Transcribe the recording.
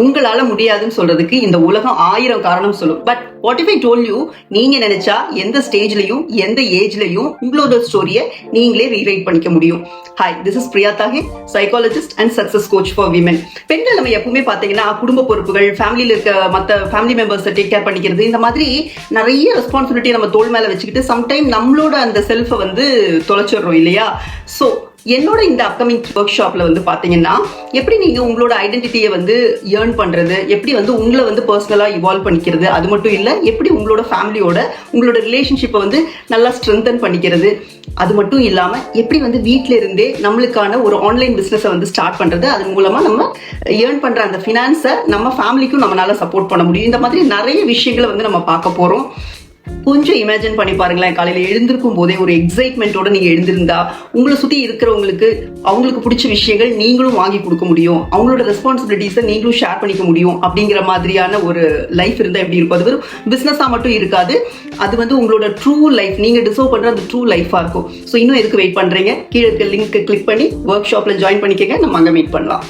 உங்களால முடியாதுன்னு சொல்றதுக்கு இந்த உலகம் ஆயிரம் காரணம் சொல்லும். But what if I told you நீங்க நினைச்சா எந்த ஸ்டேஜ்லயும் எந்த ஏஜ்லயும் உங்களோட ஸ்டோரியை நீங்களே ரீரைட் பண்ணிக்க முடியும். Hi this is Priya Thake psychologist and success coach for women பெண்கள் நம்ம எப்பவுமே பாத்தீங்கன்னா குடும்ப பொறுப்புகள் ஃபேமிலியில இருக்க மத்த ஃபேமிலி மெம்பர்ஸை டேக் கேர் பண்ணிக்கிறது இந்த மாதிரி நிறைய ரெஸ்பான்சிபிலிட்டி நம்ம தோல் மேல வச்சுக்கிட்டு சம்டைம் நம்மளோட அந்த செல்ஃபை வந்து தொலைச்சிடுறோம் இல்லையா? ஸோ என்னோட இந்த அப்கமிங் ஒர்க் ஷாப்ல வந்து பாத்தீங்கன்னா எப்படி நீங்க உங்களோட ஐடென்டிட்டியை வந்து ஏர்ன் பண்றது எப்படி வந்து உங்களை வந்து பர்சனலா இவால்வ் பண்ணிக்கிறது அது மட்டும் இல்ல எப்படி உங்களோட ஃபேமிலியோட உங்களோட ரிலேஷன்ஷிப்பை வந்து நல்லா ஸ்ட்ரென்தன் பண்ணிக்கிறது அது மட்டும் இல்லாம எப்படி வந்து வீட்ல இருந்தே நம்மளுக்கான ஒரு ஆன்லைன் பிசினஸை வந்து ஸ்டார்ட் பண்றது அதன் மூலமா நம்ம ஏர்ன் பண்ற அந்த ஃபினான்ஸை நம்ம ஃபேமிலிக்கும் நம்மளால சப்போர்ட் பண்ண முடியும். இந்த மாதிரி நிறைய விஷயங்களை வந்து நம்ம பார்க்க போறோம். கொஞ்சம் இமேஜின் பண்ணி பாருங்களேன். காலையில எழுந்திருக்கும் போதே ஒரு எக்ஸைட்மெண்ட்டோட நீங்க எழுந்திருந்தா உங்களை சுத்தி இருக்கிறவங்களுக்கு அவங்களுக்கு பிடிச்ச விஷயங்கள் நீங்களும் வாங்கி கொடுக்க முடியும். அவங்களோட ரெஸ்பான்சிபிலிட்டிஸை நீங்களும் ஷேர் பண்ணிக்க முடியும் அப்படிங்கிற மாதிரியான ஒரு லைஃப் இருந்தால் எப்படி இருக்கும்? அது வெறும் பிஸ்னஸாக மட்டும் இருக்காது. அது வந்து உங்களோட ட்ரூ லைஃப் நீங்க டிசர்வ் பண்ற அந்த ட்ரூ லைஃபாக இருக்கும். ஸோ இன்னும் எதுக்கு வெயிட் பண்றீங்க? கீழே இருக்க லிங்க் கிளிக் பண்ணி ஒர்க் ஷாப்ல ஜாயின் பண்ணிக்கங்க. நம்ம அங்கே மீட் பண்ணலாம்.